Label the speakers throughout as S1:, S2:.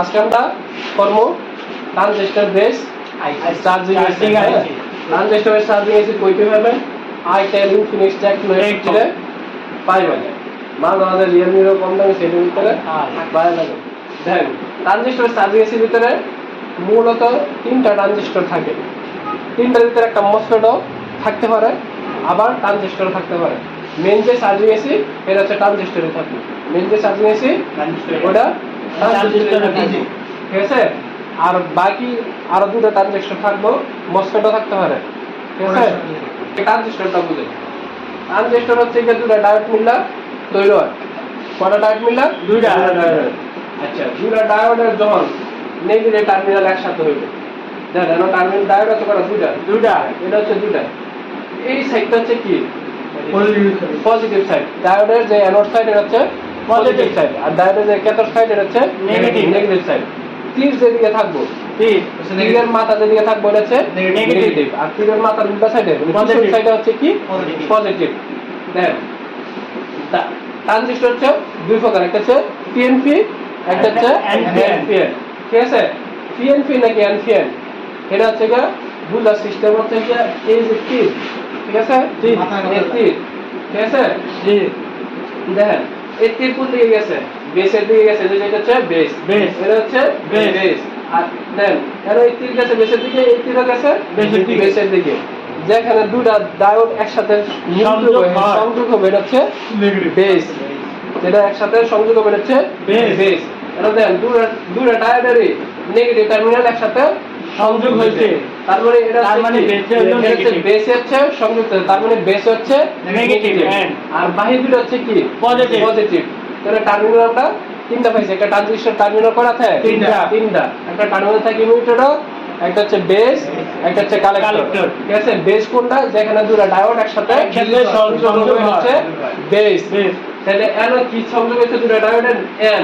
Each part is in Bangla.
S1: আজকে আমরা কর্ম transistor base charging base charging এসে কইতে হবে আই টেন ইনফিনিক্স টেকনো এক্সটে পাই মানে মাল আমাদের রিয়েলমিরও কম দামে সেটার ভিতরে বাইরে লাগে দেখেন ট্রানজিস্টর চার্জিং এসির ভিতরে মূলত তিনটা ট্রানজিস্টর থাকে। তিনটার ভিতরে একটা মসফেটও থাকতে পারে আবার ট্রানজিস্টর থাকতে পারে। মেন যে চার্জিং এসি এটা হচ্ছে ট্রানজিস্টরে থাকে। মেন যে চার্জিং এসি ওটা ঠিক আছে? আর বাকি আরও দুটো ট্রানজিস্টর থাকব মসফেটও থাকতে পারে ঠিক আছে? ট্রানজিস্টরটা বুঝে। হচ্ছে গিয়ে দুটো ডায়োড মিললা হয় কটা ডায়োড মিললা
S2: দুইটা।
S1: আচ্ছা দুটা ডায়োডের যখন নেগেটিভ টার্মিনাল একসাথে হইবে। দেখেন টার্মিনাল ডায়োড আছে কটা? দুইটা।
S2: দুইটা।
S1: এটা হচ্ছে দুইটা। এই সাইডটা হচ্ছে কি? পজিটিভ সাইড ডায়োডের যে অ্যানোড সাইড এটা হচ্ছে পজিটিভ সাইড আর ডায়োডের যে ক্যাথোড সাইড এটা হচ্ছে
S2: Negative.
S1: নেগেটিভ সাইড তীর যেদিকে থাকব?
S2: তিন
S1: তীরের মাথা যেদিকে থাকব এটা হচ্ছে নেগেটিভ আর তীরের মাথার উল্টা সাইডে
S2: Positive.
S1: সাইডে হচ্ছে কি. পজিটিভ দেন ট্রানজিস্টর হচ্ছে দুই প্রকার। একটা হচ্ছে পিএনপি একটা হচ্ছে এনপিএন ঠিক আছে? পিএনপি নাকি এনপিএন এটা হচ্ছে গিয়ে বুঝার সিস্টেম হচ্ছে গিয়ে এই যে তীর ঠিক আছে?
S2: তীর।
S1: ঠিক আছে? দেখেন এই তীর দিকে গেছে। বেসের দিকে গেছে যে যেটা হচ্ছে বেস
S2: Base.
S1: এটা হচ্ছে বেস আর দেন এই তীর গেছে বেসের দিকে এই তীরও গেছে
S2: দিকে।
S1: বেসের দিকে। যেখানে দুটা ডায়োড একসাথে সংযোগ হবে এটা হচ্ছে বেস যেটা একসাথে সংযোগ হবে এটা হচ্ছে. বেস এটা দেন দুটা দুটা ডায়োডেরই নেগেটিভ টার্মিনাল একসাথে
S2: সংযোগ হয়েছে।
S1: তারপরে এটা
S2: তার মানে base এ
S1: বেস হচ্ছে সংযুক্ত। তার মানে বেস হচ্ছে
S2: Negative, and
S1: আর বাহির দুটো হচ্ছে কি?
S2: Positive.
S1: পজিটিভ তাহলে টার্মিনাল আমরা তিনটা পাইছি। একটা ট্রানজিস্টর টার্মিনাল করা থাকে।
S2: তিনটা।
S1: তিনটা। একটা টার্মিনাল থাকে ইমিটার একটা হচ্ছে বেস একটা হচ্ছে কালেক্টর। ঠিক আছে? বেস কোনটা? যেখানে দুটো ডায়োড একসাথে
S2: সংযোগ
S1: হচ্ছে বেস তাহলে এন কি? সংযোগ হচ্ছে দুটো ডায়োডের এন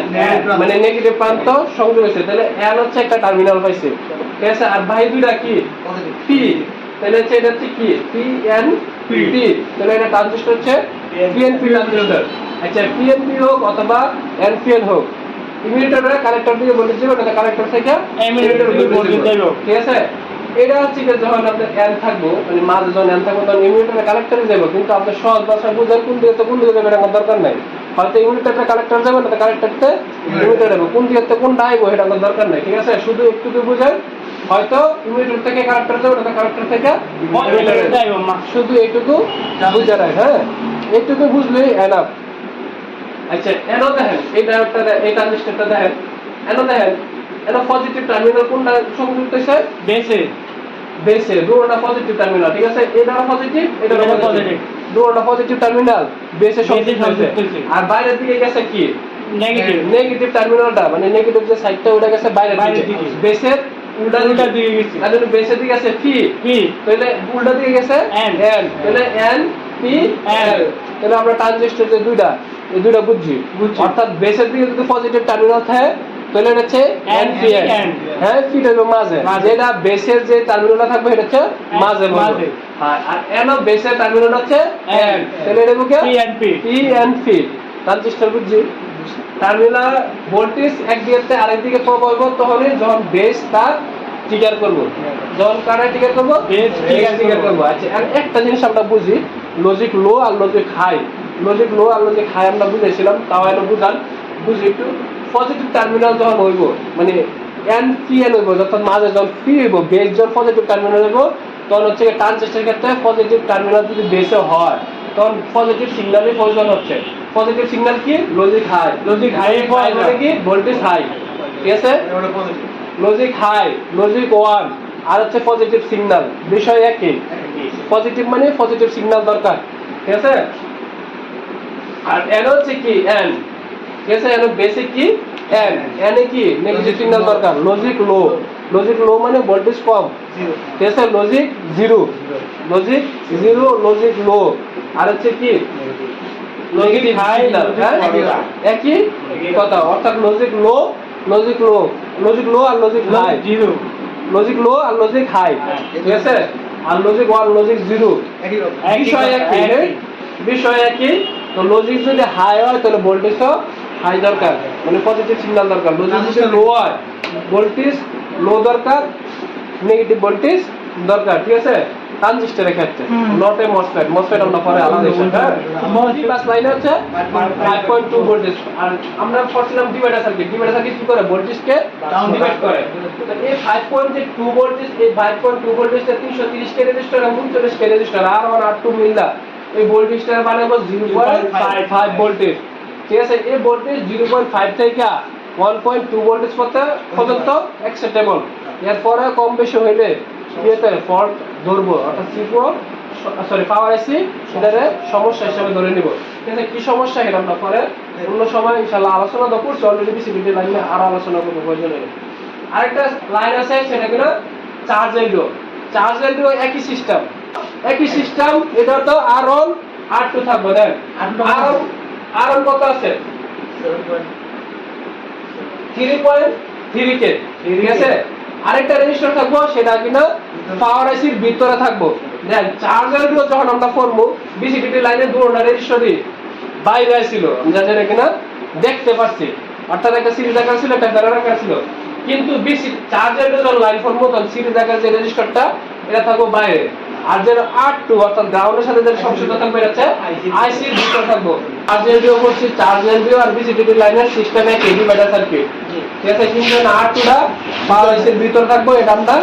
S1: মানে নেগেটিভ প্রান্ত সংযোগ হচ্ছে তাহলে এন হচ্ছে একটা টার্মিনাল পাইছে। ঠিক আছে? আর বাহি দুইটা কি? পি তাহলে হচ্ছে এটা হচ্ছে কি? P N. পি তাহলে এটা ট্রানজিস্টর হচ্ছে পিএনপি ট্রানজিস্টর আচ্ছা পিএনপি হোক অথবা এনপিএন হোক। ইমিটারের কানেক্টর দিয়ে বলে দিবে না কানেক্টর থেকে
S2: voltage
S1: ঠিক আছে? এটা হচ্ছে কি যখন আপনার এন থাকব মানে মাঝে যখন এন থাকব, তখন ইমিটারের কানেক্টরে যাব। কিন্তু আপনার সহজ ভাষায় বুঝেন কোন দিকে কোন দিকে যাবে এটা দরকার নাই। হয়তো ইমিটারটা কানেক্টর যাবে না কানেক্টরতে ইমিটার যাবে কোন দিকে কোনটা আইবো এটা আমার দরকার নাই, ঠিক আছে? শুধু একটু বুঝেন হয়তো ইমিটার থেকে কানেক্টর যাবে না কানেক্টর থেকে শুধু এইটুকু বুঝে রাখ হ্যাঁ? এইটুকু বুঝলেই এনাফ আচ্ছা এনো দেখেন, এই ডায়োডটা দে- এই ট্রানজিস্টরটা দেখেন। এনো দেখেন, এনো পজিটিভ টার্মিনাল কোনটা সংযুক্ত হয়েছে
S2: বেশে
S1: বেসে দুটোটা পজিটিভ টার্মিনাল ঠিক আছে এটা পজিটিভ এটা
S2: এটা
S1: পজিটিভ। দুটোটা পজিটিভ টার্মিনাল বেসে সংযুক্ত হয়েছে। আর বাইরের দিকে গেছে কি
S2: নেগেটিভ
S1: নেগেটিভ টার্মিনালটা মানে নেগেটিভ যে সাইডটা ওটা গেছে বাইরের দিকে। বেসের উল্টা
S2: উল্টা
S1: দিকে
S2: গেছে।
S1: যদি বেসের দিকে আছে ফি
S2: পি
S1: তাহলে উল্টা দিকে গেছে
S2: N।
S1: এন তাহলে এন পি। এল তাহলে আমরা ট্রানজিস্টর যে দুইটা এই দুইটা বুঝছি
S2: বুঝছি।
S1: অর্থাৎ বেসের দিকে যদি পজিটিভ টার্মিনাল থাকে তাহলে এটা হচ্ছে হ্যাঁ পি থাকবে মাঝে। যেটা বেসের যে টার্মিনালটা থাকবে এটা হচ্ছে মাঝে
S2: মাঝে।
S1: হ্যাঁ আর এন বেসের টার্মিনাল হচ্ছে এন তাহলে এটা
S2: PNP
S1: P N P transistor বুঝছি টার্মিনাল ভোল্টেজ এক দিকে আরেক দিকে প্রবল তখনই যখন বেস তার ট্রিগার করব। যখন কারে ট্রিগার করব
S2: trigger
S1: ট্রিগার
S2: করব।
S1: আচ্ছা আর একটা জিনিস আমরা বুঝি লজিক লো আর লজিক হাই লজিক লো আর লজিক হাই আমরা বুঝেছিলাম তাও এনে বুঝান। বুঝি একটু। পজিটিভ টার্মিনাল যখন হইব মানে এন পি এন হইব যখন মাঝে যখন পি হইব বেস যখন পজিটিভ টার্মিনাল হইব তখন হচ্ছে ট্রানজিস্টার ক্ষেত্রে পজিটিভ টার্মিনাল যদি বেসে হয় তখন পজিটিভ সিগন্যালই প্রয়োজন হচ্ছে। পজিটিভ সিগন্যাল কি? লজিক হাই
S2: লজিক
S1: হাই মানে কি? ভোল্টেজ হাই ঠিক আছে? লজিক হাই লজিক ওয়ান আর হচ্ছে পজিটিভ সিগন্যাল বিষয় একই। পজিটিভ মানে পজিটিভ সিগন্যাল দরকার। ঠিক আছে? আর এন হচ্ছে কি? এন ঠিক আছে এন বেসিক কি? এন এন কি? নেগেটিভ সিগন্যাল দরকার। লজিক লো লজিক লো মানে ভোল্টেজ কম। ঠিক আছে logic zero logic zero logic low আর হচ্ছে কি? লজিক হাই একই কথা। অর্থাৎ logic low logic low logic low আর logic high
S2: zero
S1: logic low আর লজিক হাই ঠিক আছে আর লজিক ওয়ান লজিক জিরো বিষয় একই? বিষয় একই। তো লজিক যদি হাই হয় তাহলে ভোল্টেজও হাই দরকার মানে পজিটিভ সিগন্যাল দরকার। লো যদি লো হয় ভোল্টেজ লো দরকার নেগেটিভ ভোল্টেজ দরকার ঠিক আছে? ট্রানজিস্টরের ক্ষেত্রে নট এ মসফেট মসফেট আমরা পরে আলাদা হিসাবে প্লাস লাইন হচ্ছে 5.2 ভোল্টেজ আর আমরা পড়ছিলাম ডিভাইডার সার্কিট ডিভাইডার সার্কিট কি করে? ভোল্টেজকে ডিভাইড করে। তো এই 5.2 ভোল্টেজ এই 5.2 ভোল্টেজটা 330 কে রেজিস্টার এবং 39 কে রেজিস্টার আর 1 আর 2 মিললা। এই ভোল্টেজটা বানাবো 0.55 ভোল্টেজ ঠিক আছে এই ভোল্টেজ 0.5 থেকে 1.2 ভোল্টেজ পর্যন্ত অ্যাকসেপ্টেবল এরপরে কম বেশি হইলে ইয়েতে ফল্ট ধরবো। অর্থাৎ সিপো সরি পাওয়ার আইসি সেটারে সমস্যা হিসাবে ধরে নিব। ঠিক আছে কি সমস্যা এটা আমরা পরে অন্য সময় ইনশাআল্লাহ আলোচনা তো করছি অলরেডি বিসিবিটি লাইনে আর আলোচনা করব প্রয়োজন নেই আরেকটা লাইন আছে সেটা কিনা চার্জ এলডিও চার্জ এলডিও একই সিস্টেম একই সিস্টেম এটা তো আর অন আর টু থাকবে দেন আর আর কত আছে? থ্রি পয়েন্ট থ্রি কে ঠিক আছে? আরেকটা রেজিস্টার থাকব সেটা কিনা পাওয়ার আইসির ভিতরে থাকব। দেন চার্জারগুলো যখন আমরা করব বিসিডিটি লাইনে দুটো রেজিস্টারই বাইরে আসছিল যেটা কিনা? দেখতে পাচ্ছি। অর্থাৎ একটা সিরিজ আকার ছিল একটা আকার ছিল। কিন্তু বিসি চার্জার যখন লাইন করব তখন সিরিজ আকার যে রেজিস্টারটা এটা থাকব বাইরে। আর যে আর টু অর্থাৎ গ্রাউন্ডের সাথে যে সংযুক্ত থাকবে হচ্ছে আইসির ভিতরে থাকব। আর যে এলডিও করছি চার্জ এলডিও আর বিসিডিটি লাইনের সিস্টেমে একই ডিভাইডার সার্কিট ঠিক আছে কিন্তু আর টুটা পাওয়ার আইসির ভিতরে থাকব এটা আমরা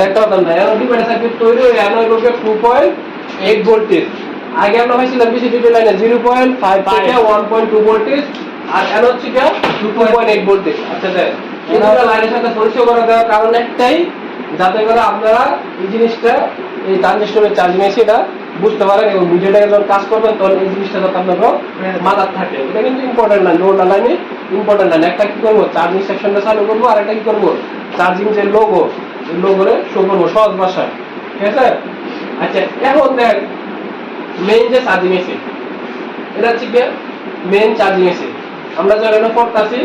S1: দেখতে পারতাম না। এখন ডিভাইডার সার্কিট তৈরি এখন হইল টু পয়েন্ট এইট ভোল্টেজ আগে আমরা পাইছিলাম বিসিডিটি লাইনে জিরো পয়েন্ট ফাইভ থেকে ওয়ান পয়েন্ট টু ভোল্টেজ আর এখন হচ্ছে টু পয়েন্ট এইট ভোল্টেজ আচ্ছা দেখ লাইনের সাথে পরিচয় করে দেওয়ার কারণ একটাই যাতে করে আপনারা এই জিনিসটা, এই ট্রানজিস্টরের চার্জিং এসে এটা বুঝতে পারেন এবং ভিডিওটা যখন কাজ করবেন, তখন এই জিনিসটা যাতে আপনার মাথার থাকে। এটা কিন্তু ইম্পর্টেন্ট না লোড লাইনে ইম্পর্টেন্ট না। একটা কি করব? চার্জিং সেকশনটা চালু করব আর একটা কি করব? চার্জিং যে লোগো লোগোরে শো করব সহজ ভাষায়। ঠিক আছে? আচ্ছা এখন দেখ মেইন যে চার্জিং এসে এটা হচ্ছে কি মেইন চার্জিং এসে আমরা যখন এটা পড়তাছি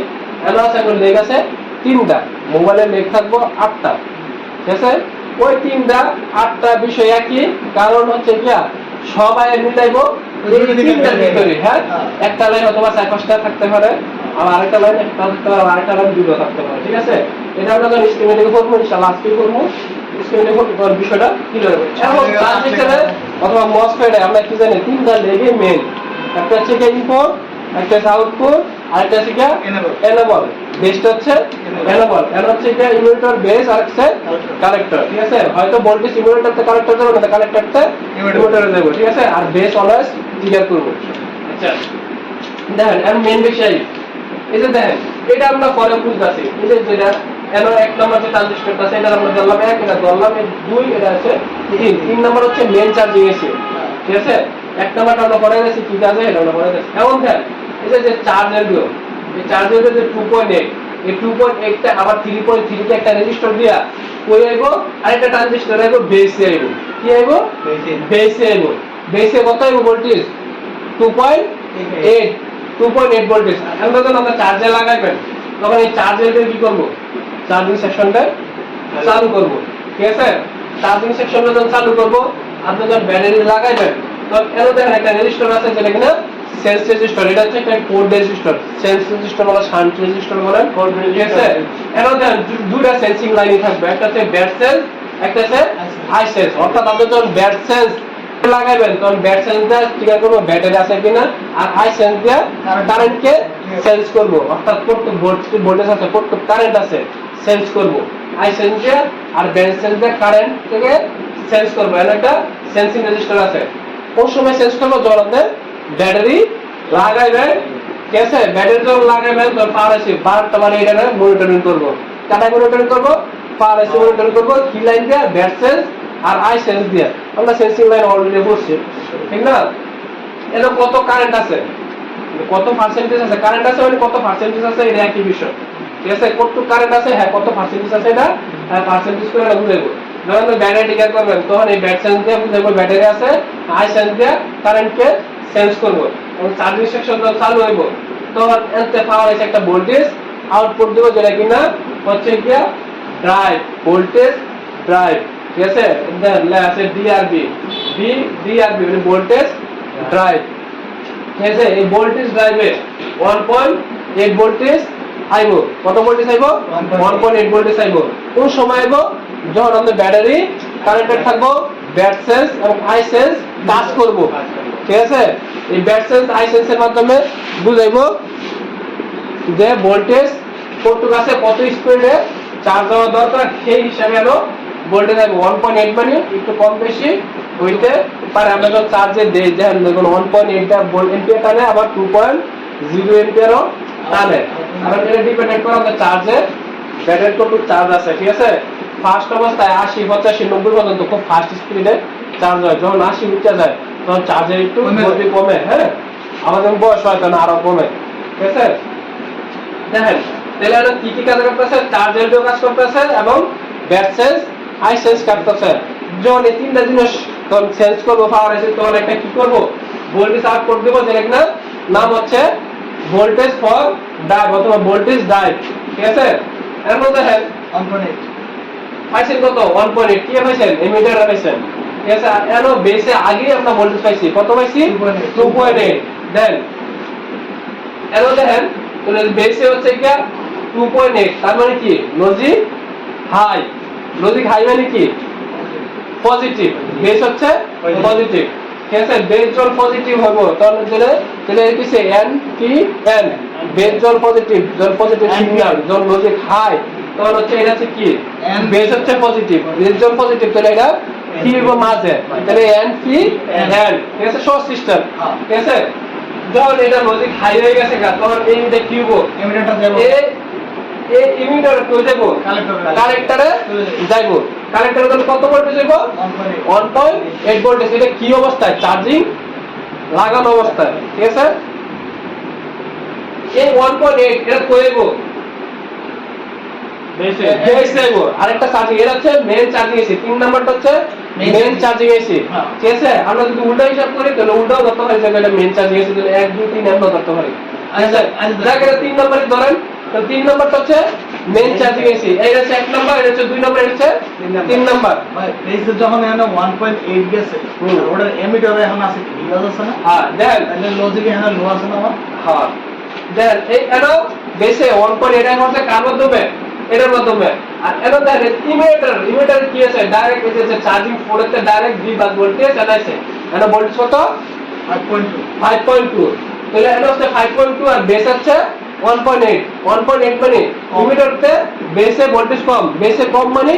S1: আছে এখন লেগ আছে তিনটা। মোবাইলের লেগ থাকব আটটা। ঠিক আছে? ওই তিনটা আটটা বিষয় একই কারণ হচ্ছে কি সবাই মিলাইবো তিনটার ভিতরে হ্যাঁ? একটা লাইন অথবা চার পাঁচটা থাকতে পারে আরেকটা লাইন একটা থাকতে পারে আরেকটা লাইন দুটো থাকতে পারে ঠিক আছে? এটা আমরা যখন করব ইনশাআল্লাহ আজকে করব। বিষয়টা ক্লিয়ার হবে। এখন ট্রানজিস্টারে অথবা মসফেটে আমরা কি জানি তিনটা লেগে মেন একটা হচ্ছে ইনপুট একটা হচ্ছে আউটপুট আরেকটা হচ্ছে কি? এনেবল বেসটা হচ্ছে এনেবল এর হচ্ছে কি ইনভার্টার বেস আর হচ্ছে কালেক্টর ঠিক আছে? হয়তো ভোল্টেজ ইনভার্টারতে কালেক্টর দেবো না কালেক্টরতে. ইনভার্টারে দেবো ঠিক আছে? আর বেস অলওয়েজ ক্লিয়ার করব। আচ্ছা। দেখেন এর মেন বিষয় এই যে দেখেন এটা আমরা পরে বুঝতেছি। এই যে যেটা এর এক নম্বর যে ট্রানজিস্টরটা আছে এটা আমরা ধরলাম এক এটা ধরলাম দুই এটা আছে তিন। তিন নম্বর হচ্ছে মেন চার্জিং এসে ঠিক আছে? এক নম্বরটা আমরা পরে গেছি ঠিক আছে? এটা আমরা পরে গেছি এমন দেখ এই যে যে চার্জ এলডিও এই চার্জ এলডিও যে টু পয়েন্ট এইট এই টু পয়েন্ট এইটটা আবার থ্রি পয়েন্ট থ্রিতে একটা রেজিস্টার দিয়া কই আইবো? আরেকটা ট্রানজিস্টর আইবো বেসে আইবো। কি আইবো? বেসে আইবো। বেসে কত আইবো voltage two point eight two point eight voltage এখন যখন আমরা চার্জে লাগাইবেন তখন এই চার্জের কি করব? চার্জিং সেকশনটা চালু করব। ঠিক আছে? চার্জিং সেকশনটা যখন চালু করব আপনি যখন ব্যাটারি লাগাইবেন তখন এর দেখেন একটা রেজিস্টার আছে যেটা কিনা সেন্স রেজিস্টার এটা হচ্ছে একটা কোড রেজিস্টার সেন্স রেজিস্টার বলা শান্ট রেজিস্টার বলেন ঠিক আছে? এর দেখেন দু- সেন্সিং লাইনই থাকবে। একটা হচ্ছে ব্যাট সেন্স একটা হচ্ছে আই সেন্স অর্থাৎ আপনি যখন ব্যাট সেন্স লাগাইবেন তখন ব্যাট সেন্স দিয়ে ঠিক করব ব্যাটারি আছে কিনা আর আই সেন্স দিয়ে কারেন্টকে সেন্স করব। অর্থাৎ কতটুক ভোল্টেজ আছে কতটুক কারেন্ট আছে সেন্স করব। আই সেন্স দিয়ে আর ব্যাট সেন্স দিয়ে কারেন্ট থেকে সেন্স করব। এর একটা সেন্সিং রেজিস্টার আছে। কোন সময় সেন্স করব? আপনি ব্যাটারি লাগাইবেন ঠিক আছে? ব্যাটারি যখন লাগাইবেন তখন পাওয়ার আছে বারোটা মানে এটা মনিটরিং করব। কাটায় মনিটরিং করব, পাওয়ার আছে মনিটরিং করব কি লাইন দিয়ে ব্যাট সেন্স আর আই সেন্স দিয়ে। আমরা সেন্সিং লাইন অলরেডি বসছি, ঠিক না? এটা কত কারেন্ট আছে? কত পার্সেন্টেজ আছে? কারেন্ট আছে মানে কত পার্সেন্টেজ আছে? এটা একই বিষয়। ঠিক আছে? কত কারেন্ট আছে? হ্যাঁ কত পার্সেন্টেজ আছে এটা? হ্যাঁ পার্সেন্টেজ করে এটা বুঝাইবো। যখন ব্যাটারি টিকার করবেন, তখন এই ব্যাট সেন্স দিয়ে বুঝাইবো ব্যাটারি আছে আই সেন্স দিয়ে কারেন্টকে সেন্স করব। এবং চার্জিং সেকশন যখন চালু হইব। তখন এতে পাওয়ার আছে একটা ভোল্টেজ আউটপুট দেবো যেটা কিনা হচ্ছে গিয়া ড্রাইভ ভোল্টেজ ড্রাইভ ঠিক আছে? আছে ডিআরবি বি ডিআরবি মানে ভোল্টেজ ড্রাইভ ঠিক আছে? এই ভোল্টেজ ড্রাইভে ওয়ান পয়েন্ট এইট ভোল্টেজ আইব। কত ভোল্টেজ আইব? ওয়ান পয়েন্ট এইট ভোল্টেজ আইব। কোন সময় আইব? যখন আমাদের ব্যাটারি কানেক্টেড থাকব ব্যাট সেন্স এবং আই সেন্স কাজ করব। ঠিক আছে? এই ব্যাট সেন্স আই সেন্সের মাধ্যমে বুঝাইবো যে ভোল্টেজ কতটুকু আছে কত স্পিডে চার্জ দরকার, সেই হিসাবে ভোল্টেজ আছে ওয়ান পয়েন্ট এইট মানে একটু কম বেশি হইতে পারে। আমরা যখন চার্জে দেখেন দেখুন ওয়ান পয়েন্ট ভোল্ট এম্পিয়ার টানে, আবার টু পয়েন্ট জিরো এম্পিয়ারও টানে। এটা করে আমাদের চার্জে ব্যাটারি কতটুকু চার্জ আছে, ঠিক আছে? ফার্স্ট অবস্থায় আশি, পঁচাশি, নব্বই পর্যন্ত খুব ফাস্ট স্পিডে চার্জ হয়। যখন আশি যায় তখন চার্জের একটু
S3: কমে
S1: গতি কমে হ্যাঁ? আমাদের বয়স হয় তখন আরও কমে। ঠিক আছে? দেখেন তাহলে এটা কি কি কাজ করতেছে? চার্জ এলডিও কাজ করতেছে এবং ব্যাট সেন্স আই সেন্স করতেছে যখন এই তিনটা জিনিস তখন সেন্স করব পাওয়ার এসে তখন একটা কি করব? ভোল্টেজ আউট করে দেবো যেটা কিনা নাম হচ্ছে ভোল্টেজ ফর ডাইভ অথবা ভোল্টেজ ডাইভ ঠিক আছে? এর মধ্যে দেখেন পাইছেন কত? ওয়ান পয়েন্ট কি পাইছেন এমিটার পাইছেন ঠিক আছে বেসে আগেই আমরা ভোল্টেজ পাইছি কত পাইছি? টু পয়েন্ট এইট দেন এনো দেখেন বেসে হচ্ছে কি? টু পয়েন্ট এইট তার মানে কি? লজিক হাই লজিক হাই মানে কি? পজিটিভ বেস হচ্ছে পজিটিভ ঠিক আছে বেস যখন পজিটিভ হইব তখন দিলে তাহলে কিসে এন কি এন বেস যখন পজিটিভ যখন পজিটিভ সিগন্যাল যখন লজিক হাই তখন হচ্ছে এটা হচ্ছে কি? বেস হচ্ছে পজিটিভ বেস যখন পজিটিভ তাহলে এটা কি হইব মাঝে? তাহলে এন কি
S3: N।
S1: ঠিক আছে শর্ট সিস্টেম। ঠিক আছে? যখন এটা লজিক হাই হয়ে গেছে গা, তখন এই এটা কি হইব? এই ইমিটার কই দেব? কালেক্টরে যাইব। কালেক্টরে তাহলে কত ভোল্টেজ পয়েন্ট এইট ভোল্টেজ এটা কি অবস্থায়? চার্জিং লাগানো অবস্থায়। ঠিক আছে? এই ওয়ান পয়েন্ট এইট এটা কইব
S2: বেশি
S1: বেস যাইব আরেকটা চার্জিং এটা হচ্ছে মেইন চার্জিং এসি। তিন নাম্বারটা হচ্ছে
S3: charging।
S1: Charging AC.
S3: হ্যাঁ।
S1: ঠিক আছে? আমরা যদি উল্টা হিসাব করি তাহলে উল্টাও ধরতে পারি যে এটা মেইন চার্জিং এসি। তাহলে এক দুই তিন এমন ধরতে পারি
S3: আচ্ছা, আচ্ছা।
S1: এটা তিন নম্বরই ধরেন। তো তিন নম্বরটা হচ্ছে মেইন চার্জিং এসি। এটা হচ্ছে এক নম্বর এটা হচ্ছে দুই নম্বর এটা হচ্ছে তিন নম্বর।
S3: যখন এখানে ওয়ান পয়েন্ট এইট গেছে। ওটার এমিটার এখন আছে কি? বিরাজ আছে না?
S1: হ্যাঁ দেন
S3: তাহলে লজিক এখানে লো আছে না
S1: হ্যাঁ। দেন এই এনো বেসে ওয়ান পয়েন্ট এটা হচ্ছে কার মাধ্যমে এটার মাধ্যমে। আর এনো দেন ইমিটার ইমিটার কি আছে? ডাইরেক্ট যে চার্জিং ফোরেতে ডাইরেক্ট ভি বাদ ভোল্টেজ জানাইছে এনো ভোল্টেজ কত?
S3: ফাইভ পয়েন্ট টু
S1: 5.2 তাহলে এনো হচ্ছে 5.2 আর বেস হচ্ছে 1.8 1.8 মানে। ইমিটারতে বেসে ভোল্টেজ কম। বেসে কম মানে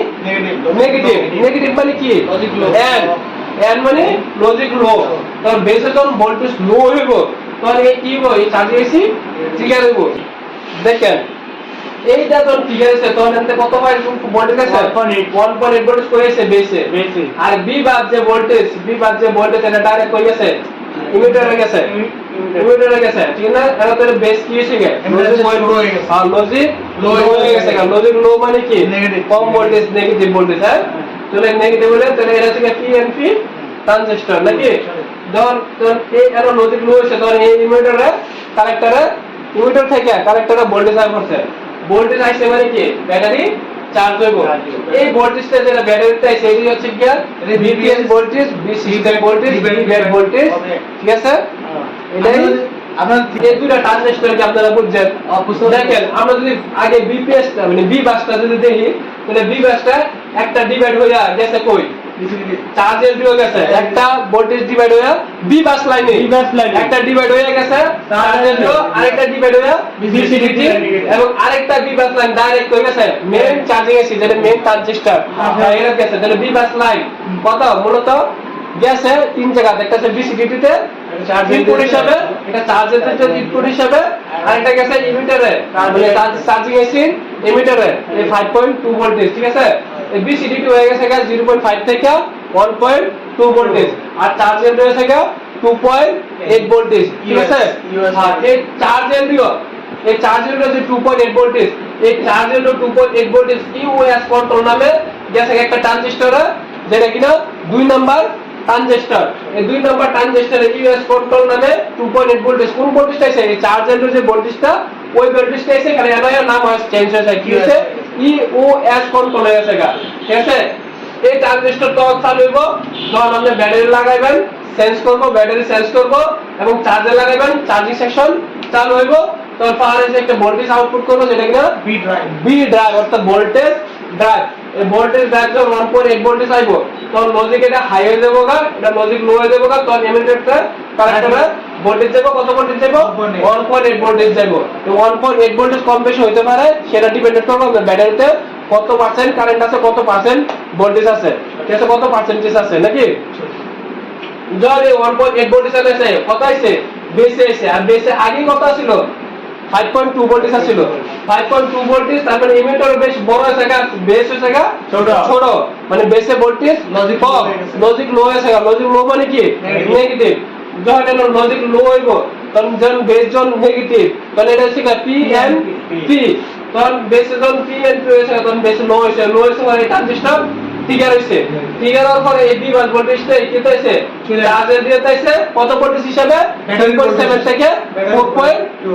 S3: নেগেটিভ
S1: নেগেটিভ মানে কি?
S3: Logic low.
S1: এন এন মানে লজিক লো তখন বেসে যখন ভোল্টেজ লো হইব তখন এই কি হইব? এই চার্জ এসি ট্রিগার হইব। দেখেন এইটা ট্রিগার হইছে তখন এতে কত হয় ভোল্টেজ আছে?
S2: 1.8
S1: 1.8 ভোল্টেজ
S2: বেশি
S1: আর বি বাদ যে ভোল্টেজ বি বাদ যে ভোল্টেজ এটা ডাইরেক্ট কই গেছে? ইমিটারে গেছে। ইমিটারে গেছে। ঠিক না? এটা তো বেস কি গে? লজিক
S3: হয়ে গেছে।
S1: লজিক লো হয়ে গেছে লজিক লো মানে কি?
S3: Negative.
S1: কম ভোল্টেজ নেগেটিভ ভোল্টেজ হ্যাঁ? তাহলে নেগেটিভ হলে তাহলে এটা থেকে পিএনপি ট্রানজিস্টর নাকি? যখন যখন এই এর লজিক লো হইছে তখন এই ইমিটারে কালেক্টরে ইমিটার থেকে কালেক্টরে ভোল্টেজ আই করছে। ভোল্টেজ আইছে মানে কি? ব্যাটারি চার্জ হইব। এই ভোল্টেজটা যেটা ব্যাটারিতে আইছে এই হচ্ছে কি
S3: এটা
S1: BPS voltage system voltage bat voltage ঠিক আছে? এটাই।
S3: আপনার
S1: এই দুইটা ট্রানজিস্টরকে আপনারা বুঝছেন? দেখেন আমরা যদি আগে বিপিএস মানে বি বাসটা যদি দেখি তাহলে বি বাসটা একটা ডিভাইড হইয়া গেছে কই? চার্জের দিও গেছে। একটা ভোল্টেজ ডিভাইড হইয়া বি লাইনে
S2: B bus
S1: একটা ডিভাইড হয়ে গেছে চার্জের দিও আরেকটা ডিভাইড হইয়া বিসিডিটি এবং আরেকটা বি লাইন ডাইরেক্ট হয়ে গেছে। মেইন চার্জিং এসি যেটা মেইন ট্রানজিস্টর
S2: আচ্ছা।
S1: এর গেছে। তাহলে বি বাস লাইন কত? মূলত গেছে তিন জায়গাতে একটা বিসিডিটি তে ইনপুট হিসাবে এটা চার্জের ইনপুট হিসাবে আর এটা গেছে ইমিটারে মানে চার্জিং এসি ইমিটারে এই 5.2 ভোল্টেজ ঠিক আছে? এই বিসিডিটি হয়ে গেছে গা 0.5 থেকে 1.2 ভোল্টেজ আর চার্জের রয়েছে গা 2.8 ভোল্টেজ ঠিক আছে?
S3: US
S1: হ্যাঁ এই চার্জের দিও। এই চার্জের রয়েছে 2.8 ভোল্টেজ এই চার্জের 2.8 ভোল্টেজ ইউএস কন্ট্রোল নামে গেছে একটা ট্রানজিস্টর যেটা কিনা দুই নাম্বার ট্রানজিস্টর এই দুই নাম্বার ট্রানজিস্টরের ইউএস কন্ট্রোল নামে 2.8 ভোল্টেজ কোন ভোল্টেজটা আছে? এই চার্জের যে ভোল্টেজটা ওই ভোল্টেজটা এসে এখানে এনআইআর নাম হয় চেঞ্জ হয়েছে কি হয়েছে? ইউএস কন্ট্রোল গা। ঠিক আছে? এই ট্রানজিস্টর তখন চালু হইব যখন আপনি ব্যাটারি লাগাইবেন সেন্স করব ব্যাটারি সেন্স করব এবং চার্জে লাগাইবেন চার্জিং সেকশন চালু হইব। তখন পাওয়ার একটা ভোল্টেজ আউটপুট করব যেটা কিনা
S3: বি ড্রাইভ
S1: বি ড্রাইভ অর্থাৎ ভোল্টেজ ড্রাইভ ভোল্টেজ যখন ওয়ান পয়েন্ট এইট ভোল্টেজ আইব। তখন লজিক এটা হাই হয়ে যাব গা এটা লজিক লো হয়ে যাব গা তখন এমিটারটা কারেক্টরে ভোল্টেজ যাব কত ভোল্টেজ যাব ওয়ান পয়েন্ট এইট ভোল্টেজ যাব ওয়ান পয়েন্ট এইট ভোল্টেজ কম বেশি হতে পারে সেটা ডিপেন্ড করবে ব্যাটারিতে কত পার্সেন্ট কারেন্ট আছে কত পার্সেন্ট ভোল্টেজ আছে। ঠিক আছে কত পার্সেন্টেজ আছে নাকি? ধর ওয়ান পয়েন্ট এইট ভোল্টেজ আছে কত আছে বেসে এসে আর বেসে আগে কত ছিল ফাইভ পয়েন্ট টু ভোল্টেজ ছিল ফাইভ পয়েন্ট টু ভোল্টেজ তারপরে ইমিটার বেশ বড় হয়েছে বেস হয়েছে
S3: ছোট।
S1: মানে বেসে voltage
S3: Logic low
S1: logic low হয়েছে লজিক লো মানে কি? নেগেটিভ যখন লজিক লো হইব? তখন যখন বেস যখন নেগেটিভ তখন এটা হচ্ছে পি এন পি তখন বেস যখন পি এন পি হয়েছে তখন বেস লো হয়েছে। লো হয়েছে মানে ট্রানজিস্টর টিগার হয়েছে টিগার হওয়ার পরে এই বিভাগ ভোল্টেজটা কি
S3: আসছে।
S1: চার্জের দিয়ে তাইছে কত ভোল্টেজ হিসাবে?
S3: Battery
S1: 3.7
S3: voltage।
S1: থেকে
S3: Battery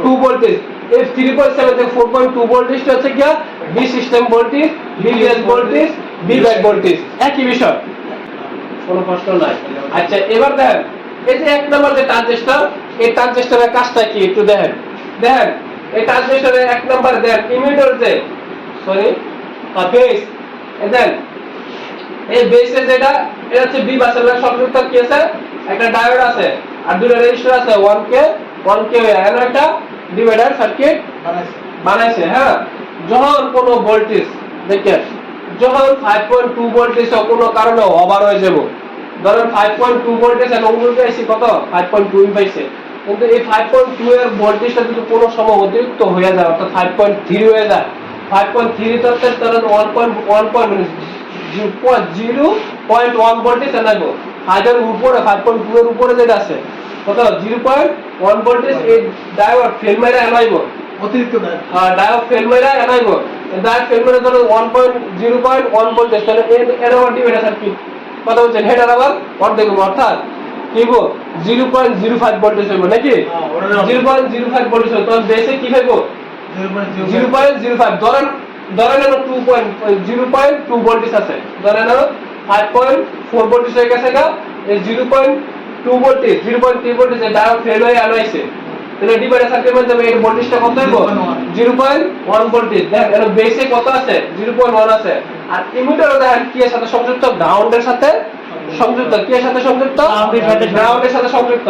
S1: 4.2 ভোল্টেজ এই 3.7 থেকে 4.2 ভোল্টেজটা হচ্ছে কি B system voltage BDS voltage B back voltage একই বিষয়। কোনো প্রশ্ন নাই। আচ্ছা এবার দেখেন এই যে এক নম্বর যে ট্রানজিস্টর এই ট্রানজিস্টরের কাজটা কি একটু দেখেন। দেখেন এই ট্রানজিস্টরের এক নম্বর দেখেন ইমিটার যে সরি বেস দেখেন এই বেসে যেটা এটা হচ্ছে বি বাসের সংযুক্ত কি আছে? একটা ডায়োড আছে আর দুটো রেজিস্টার আছে 1k 1k এর একটা ডিভাইডার সার্কিট
S3: বানাইছে।
S1: বানাইছে হ্যাঁ? যখন কোনো ভোল্টেজ দেখেন যখন 5.2 ভোল্টেজ কোনো কারণে ওভার হয়ে যাব ধরেন 5.2 ভোল্টেজ এবং উল্টো এসে কত? 5.2 পাইছে কিন্তু এই 5.2 এর ভোল্টেজটা যদি কোনো সময় অতিরিক্ত হয়ে যায় অর্থাৎ 5.3 হয়ে যায় 5.3 তো ধরেন 1.1 point zero point one voltage আনাইবো হাজার উপরে 5.2 এর উপরে যেটা আছে কত? জিরো পয়েন্ট ওয়ান ভোল্টেজ এই ডায়োড ফেল মেরে আনাইবো
S3: অতিরিক্ত
S1: ডায়োড ফেল মেরা এনাইব ডায়োড ফেল মেরা ধরো 1.0.1 ভোল্টেজ তাহলে এর এর আবার ডিভাইডার সার্কিট কথা বলছেন? হেডার আবার অর্ধেক অর্থাৎ কি গো 0.05 ভোল্টেজ হবে নাকি?
S3: হ্যাঁ, ওটার হবে।
S1: 0.05 ভোল্টেজ হবে তখন বেসে কি পাইবো
S3: জিরো পয়েন্ট জিরো
S1: 0.05 ধরেন ধরেন এর 2.0.2 ভোল্টেজ আছে। ধরেন এর 5.4 ভোল্টেজ হয়ে গেছে গা এই 0.2 ভোল্টেজ 0.3 ভোল্টেজ ডায়োড ফেল হয়ে আনাইছে তাহলে ডিভাইডার সার্কিটের মধ্যে এই ভোল্টেজটা কত হইব? জিরো পয়েন্ট ওয়ান ভোল্টেজ দেখ এর বেসে কত আছে? জিরো পয়েন্ট ওয়ান আছে। আর ইমিটারও দেখেন কি এর সাথে সংযুক্ত? গ্রাউন্ডের সাথে সংযুক্ত। কি এর সাথে সংযুক্ত?
S2: এর
S1: গ্রাউন্ডের সাথে সংযুক্ত।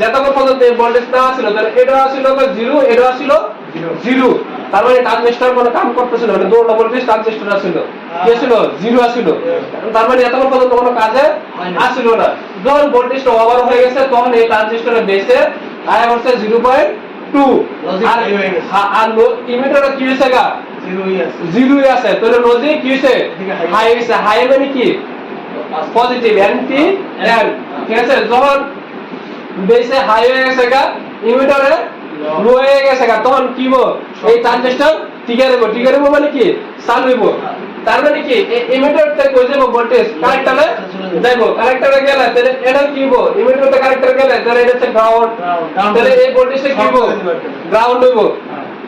S1: যতক্ষণ পর্যন্ত এই ভোল্টেজ না ছিল তাহলে এটা ছিল জিরো এটা ছিল. জিরো তার মানে ট্রানজিস্টর কোনো কাম করতেছিল মানে দুটো ভোল্টেজ ট্রানজিস্টর ছিল। কি ছিল জিরো ছিল তার মানে এতক্ষণ পর্যন্ত কোনো কাজে। আসছিল না। যখন ভোল্টেজটা ওভার হয়ে গেছে তখন এই ট্রানজিস্টরের বেসে আয় হচ্ছে জিরো পয়েন্ট টু আর
S3: হয়ে
S1: ইমিটারটা কি হয়েছে গা?
S3: জিরোই আছে।
S1: তাহলে লজিক কি হয়েছে? হাই হয়েছে। হাই মানে কি? পজিটিভ এন্টি এন ঠিক আছে? যখন বেসে হাই হয়ে গেছে গা ইমিটারে হয়ে গেছে তখন কি এই ট্রানজিস্টর টিকে দেবো টিকে দেবো মানে কি? চালু হইব। তার মানে কি? কই যাব? ভোল্টেজ কারেক্টারে যাইবো। কারেক্টারে গেলে তাহলে এটা কি হব? ইমিটারতে কারেক্টারে গেলে তাহলে এটা হচ্ছে গ্রাউন্ড. তাহলে এই ভোল্টেজটা কি হব। গ্রাউন্ড হইব।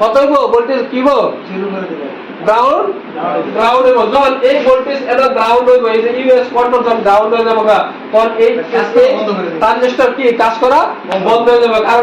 S1: কত হইব? ভোল্টেজ কি গ্রাউন্ড গ্রাউন্ড হইব। যখন এই ভোল্টেজ এটা গ্রাউন্ড হইব এই যে ইউএস কন্ট্রোল যখন গ্রাউন্ড হয়ে যাবে তখন এই
S3: কাজ করা বন্ধ
S1: ট্রানজিস্টর কি? কাজ করা বন্ধ হয়ে যাবে। কারণ